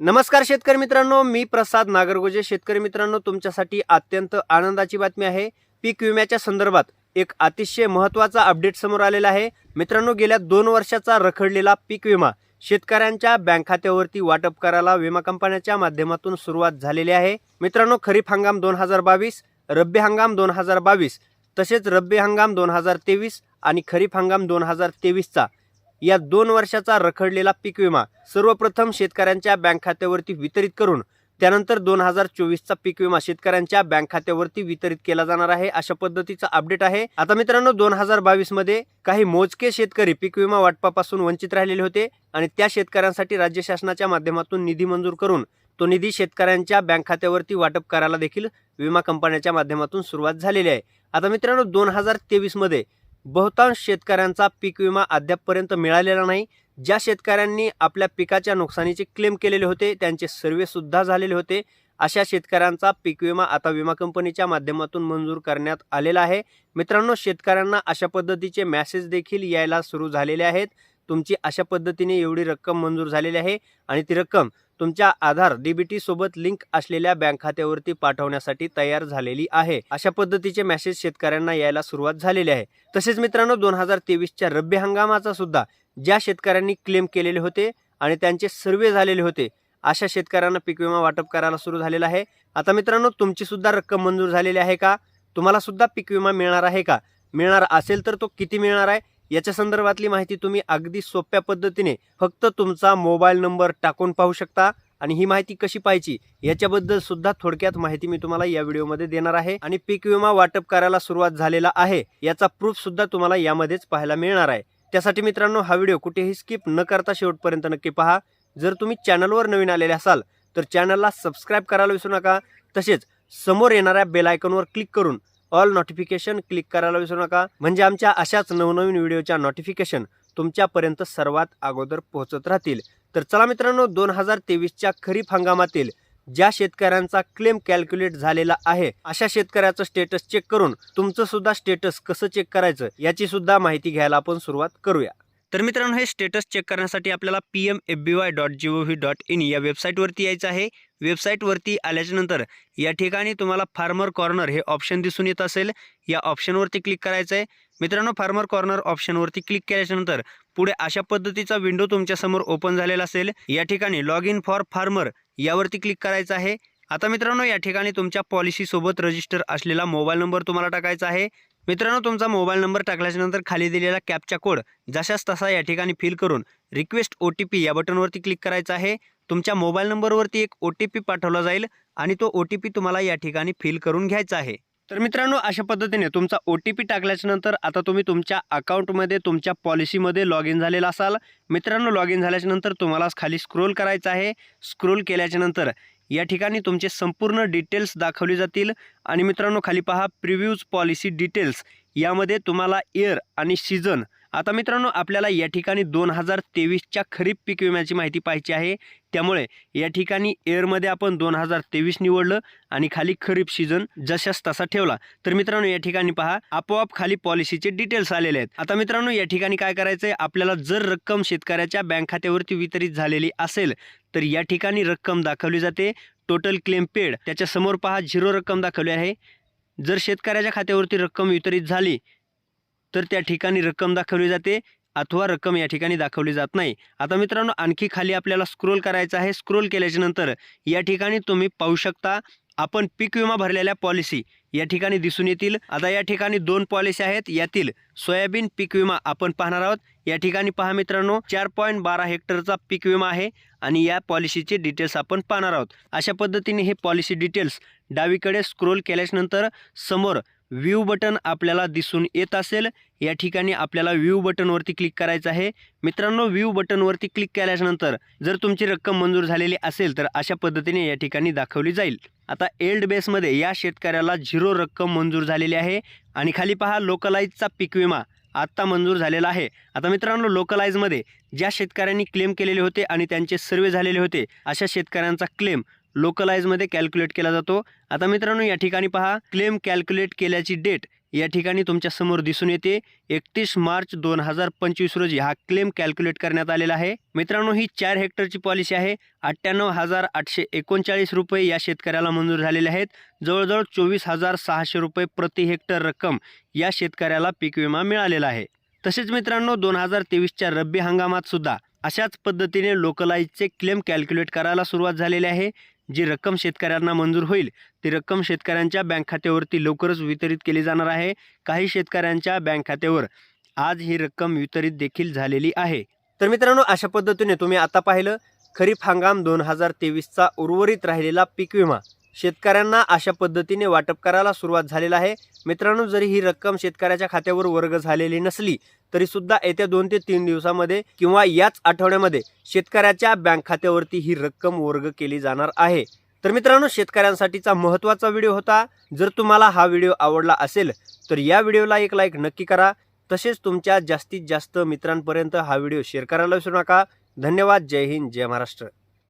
नमस्कार शेतकरी मित्रांनो मी प्रसाद नागरगोजे. शेतकरी मित्रांनो तुमच्यासाठी अत्यंत आनंदाची बातमी आहे. पीक विम्याच्या संदर्भात एक अतिशय महत्त्वाचा अपडेट समोर आलेला आहे. मित्रांनो गेल्या दोन वर्षाचा रखडलेला पीक विमा शेतकऱ्यांच्या बँक खात्यावरती वाटप करायला विमा कंपन्याच्या माध्यमातून सुरुवात झालेली आहे. मित्रांनो खरीप हंगाम दोन हजार बावीस रब्बी हंगाम दोन हजार बावीस तसेच रब्बी हंगाम दोन हजार तेवीस आणि खरीप हंगाम दोन हजार तेवीसचा या दोन वर्षाचा रखडलेला पीक विमा सर्वप्रथम शेतकऱ्यांच्या बँक खात्यावरती वितरित करून त्यानंतर दोन हजार चोवीसचा पीक विमा शेतकऱ्यांच्या बँक खात्यावरती वितरित केला जाणार आहे अशा पद्धतीचा अपडेट आहे. आता मित्रांनो दोन हजार बावीसमध्ये काही मोजके शेतकरी पीक विमा वाटपापासून वंचित राहिलेले होते आणि त्या शेतकऱ्यांसाठी राज्य शासनाच्या माध्यमातून निधी मंजूर करून तो निधी शेतकऱ्यांच्या बँक खात्यावरती वाटप करायला देखील विमा कंपन्याच्या माध्यमातून सुरुवात झालेली आहे. आता मित्रांनो दोन हजार तेवीसमध्ये बहुतांश शेतकऱ्यांचा पीक विमा अद्यापपर्यंत मिळालेला नाही. ज्या शेतकऱ्यांनी आपल्या पिकाच्या नुकसानीचे क्लेम केलेले होते त्यांचे सर्वे सुद्धा झालेले होते. अशा शेतकऱ्यांचा पीक विमा आता विमा कंपनीच्या माध्यमातून मंजूर करण्यात आलेला आहे. मित्रांनो शेतकऱ्यांना अशा पद्धतीचे मॅसेज देखील यायला सुरू झालेले आहेत. तुमची अशा पद्धतीने एवढी रक्कम मंजूर झालेली आहे आणि ती रक्कम तुमच्या आधार डीबीटी सोबत लिंक असलेल्या बँक खात्यावरती पाठवण्यासाठी तयार झालेली आहे. अशा पद्धतीचे मेसेज शेतकऱ्यांना यायला सुरुवात झालेली आहे. तसेच मित्रांनो दोन हजार तेवीसच्या रब्बी हंगामाचा सुद्धा ज्या शेतकऱ्यांनी क्लेम केलेले होते आणि त्यांचे सर्वे झालेले होते अशा शेतकऱ्यांना पीक विमा वाटप करायला सुरू झालेला आहे. आता मित्रांनो तुमची सुद्धा रक्कम मंजूर झालेली आहे का? तुम्हाला सुद्धा पीक विमा मिळणार आहे का? मिळणार असेल तर तो किती मिळणार आहे? याच्या संदर्भातली माहिती तुम्ही अगदी सोप्या पद्धतीने फक्त तुमचा मोबाईल नंबर टाकून पाहू शकता आणि ही माहिती कशी पाहायची याच्याबद्दल सुद्धा थोडक्यात माहिती मी तुम्हाला या व्हिडिओमध्ये देणार आहे. आणि पीक विमा वाटप करायला सुरुवात झालेला आहे याचा प्रूफ सुद्धा तुम्हाला यामध्येच पाहायला मिळणार आहे. त्यासाठी मित्रांनो हा व्हिडिओ कुठेही स्किप न करता शेवटपर्यंत नक्की पहा. जर तुम्ही चॅनलवर नवीन आलेले असाल तर चॅनलला सबस्क्राईब करायला विसरू नका. तसेच समोर येणाऱ्या बेलायकनवर क्लिक करून ऑल नोटिफिकेशन क्लिक करायला विसरू नका. म्हणजे आमच्या अशाच नवनवीन व्हिडिओच्या नोटिफिकेशन तुमच्यापर्यंत सर्वात अगोदर पोहोचत राहतील. तर चला मित्रांनो दोन हजार तेवीसच्या खरीप हंगामातील ज्या शेतकऱ्यांचा क्लेम कॅल्क्युलेट झालेला आहे अशा शेतकऱ्याचं स्टेटस चेक करून तुमचं सुद्धा स्टेटस कसं चेक करायचं याची सुद्धा माहिती घ्यायला आपण सुरुवात करूया. तर मित्रांनो हे स्टेटस चेक करण्यासाठी आपल्याला P M F B Y dot G O V dot in या वेबसाईटवरती यायचं आहे. वेबसाईटवरती आल्याच्यानंतर या ठिकाणी तुम्हाला फार्मर कॉर्नर हे ऑप्शन दिसून येत असेल. या ऑप्शनवरती क्लिक करायचं आहे मित्रांनो फार्मर कॉर्नर ऑप्शनवरती क्लिक केल्याच्यानंतर पुढे अशा पद्धतीचा विंडो तुमच्यासमोर ओपन झालेला असेल. या ठिकाणी लॉग इन फॉर फार्मर यावरती क्लिक करायचं आहे. आता मित्रांनो या ठिकाणी तुमच्या पॉलिसीसोबत रजिस्टर असलेला मोबाईल नंबर तुम्हाला टाकायचा आहे. मित्रांनो तुमचा मोबाईल नंबर टाकल्याच्यानंतर खाली दिलेला कॅपचा कोड जशाच तसा या ठिकाणी फिल करून रिक्वेस्ट ओ टी पी या बटनवरती क्लिक करायचं आहे. तुमच्या मोबाईल नंबरवरती एक ओ टी पी पाठवला जाईल आणि तो ओ टी पी तुम्हाला या ठिकाणी फिल करून घ्यायचा आहे. तर मित्रांनो अशा पद्धतीने तुमचा ओ टी पी टाकल्याच्या नंतर आता तुम्ही तुमच्या अकाउंटमध्ये तुमच्या पॉलिसीमध्ये लॉग इन झालेला असाल. मित्रांनो लॉग इन झाल्याच्यानंतर तुम्हाला खाली स्क्रोल करायचं आहे. स्क्रोल केल्याच्यानंतर या ठिकाणी तुमचे संपूर्ण डिटेल्स दाखवले जातील. आणि मित्रांनो खाली पहा प्रिव्ह्यूज पॉलिसी डिटेल्स. यामध्ये तुम्हाला इयर आणि सीझन आता मित्रांनो आपल्याला या ठिकाणी दोन हजार तेवीसच्या खरीप पीक विम्याची माहिती पाहिजे आहे. त्यामुळे या ठिकाणी एअरमध्ये आपण दोन हजार तेवीस निवडलं आणि खाली खरीप सीझन जशाच तसा ठेवला. तर मित्रांनो या ठिकाणी पहा आपोआप खाली पॉलिसीचे डिटेल्स आलेले आहेत. आता मित्रांनो या ठिकाणी काय करायचंय? आपल्याला जर रक्कम शेतकऱ्याच्या बँक खात्यावरती वितरित झालेली असेल तर या ठिकाणी रक्कम दाखवली जाते. टोटल क्लेम पेड त्याच्यासमोर पहा झिरो रक्कम दाखवली आहे. जर शेतकऱ्याच्या खात्यावरती रक्कम वितरित झाली तर त्या ठिकाणी रक्कम दाखवली जाते अथवा रक्कम या ठिकाणी दाखवली जात नाही. आता मित्रांनो आणखी खाली आपल्याला स्क्रोल करायचं आहे. स्क्रोल केल्याच्यानंतर या ठिकाणी तुम्ही पाहू शकता आपण पीक विमा भरलेल्या पॉलिसी या ठिकाणी दिसून येतील. आता या ठिकाणी दोन पॉलिसी आहेत. यातील सोयाबीन पीक विमा आपण पाहणार आहोत. या ठिकाणी पहा मित्रांनो चार पॉईंट बारा हेक्टरचा पीक विमा आहे आणि या पॉलिसीचे डिटेल्स आपण पाहणार आहोत. अशा पद्धतीने हे पॉलिसी डिटेल्स डावीकडे स्क्रोल केल्याच्यानंतर समोर व्ह्यू बटन आपल्याला दिसून येत असेल. या ठिकाणी आपल्याला व्ह्यू बटनवरती क्लिक करायचं आहे. मित्रांनो व्ह्यू बटनवरती क्लिक केल्याच्यानंतर जर तुमची रक्कम मंजूर झालेली असेल तर अशा पद्धतीने या ठिकाणी दाखवली जाईल. आता एल्ड बेसमध्ये या शेतकऱ्याला झिरो रक्कम मंजूर झालेली आहे. आणि खाली पहा लोकलाईजचा पीक विमा आत्ता मंजूर झालेला आहे. आता मित्रांनो लोकलाईजमध्ये ज्या शेतकऱ्यांनी क्लेम केलेले होते आणि त्यांचे सर्वे झालेले होते अशा शेतकऱ्यांचा क्लेम लोकलाईजमध्ये कॅल्क्युलेट केला जातो. आता मित्रांनो या ठिकाणी पहा क्लेम कॅल्क्युलेट केल्याची डेट या ठिकाणी तुमच्यासमोर दिसून येते. एकतीस मार्च दोन हजार पंचवीस रोजी हा क्लेम कॅल्क्युलेट करण्यात आलेला आहे. मित्रांनो ही चार हेक्टरची पॉलिसी आहे. अठ्ठ्याण्णव हजार आठशे एकोणचाळीस रुपये या शेतकऱ्याला मंजूर झालेले आहेत. जवळजवळ चोवीस हजार सहाशे रुपये प्रति हेक्टर रक्कम या शेतकऱ्याला पीक विमा मिळालेला आहे. तसेच मित्रांनो दोन हजार तेवीसच्या रब्बी हंगामात सुद्धा अशाच पद्धतीने लोकलाईजचे क्लेम कॅल्क्युलेट करायला सुरुवात झालेली आहे. जी रक्कम शेतकऱ्यांना मंजूर होईल ती रक्कम शेतकऱ्यांच्या बँक खात्यावरती लवकरच वितरित केली जाणार आहे. काही शेतकऱ्यांच्या बँक खात्यावर आज ही रक्कम वितरित देखील झालेली आहे. तर मित्रांनो अशा पद्धतीने तुम्ही आता पाहिलं खरीप हंगाम दोन हजार तेवीसचा उर्वरित राहिलेला पीक विमा. शेतकऱ्यांना अशा पद्धतीने वाटप करायला सुरुवात झालेला आहे. मित्रांनो जरी ही रक्कम शेतकऱ्याच्या खात्यावर वर्ग झालेली नसली तरी सुद्धा येत्या दोन ते तीन दिवसामध्ये किंवा याच आठवड्यामध्ये शेतकऱ्याच्या बँक खात्यावरती ही रक्कम वर्ग केली जाणार आहे. तर मित्रांनो शेतकऱ्यांसाठीचा महत्त्वाचा व्हिडिओ होता. जर तुम्हाला हा व्हिडिओ आवडला असेल तर या व्हिडिओला एक लाईक नक्की करा. तसेच तुमच्या जास्तीत जास्त मित्रांपर्यंत हा व्हिडिओ शेअर करायला विसरू नका. धन्यवाद. जय हिंद. जय महाराष्ट्र.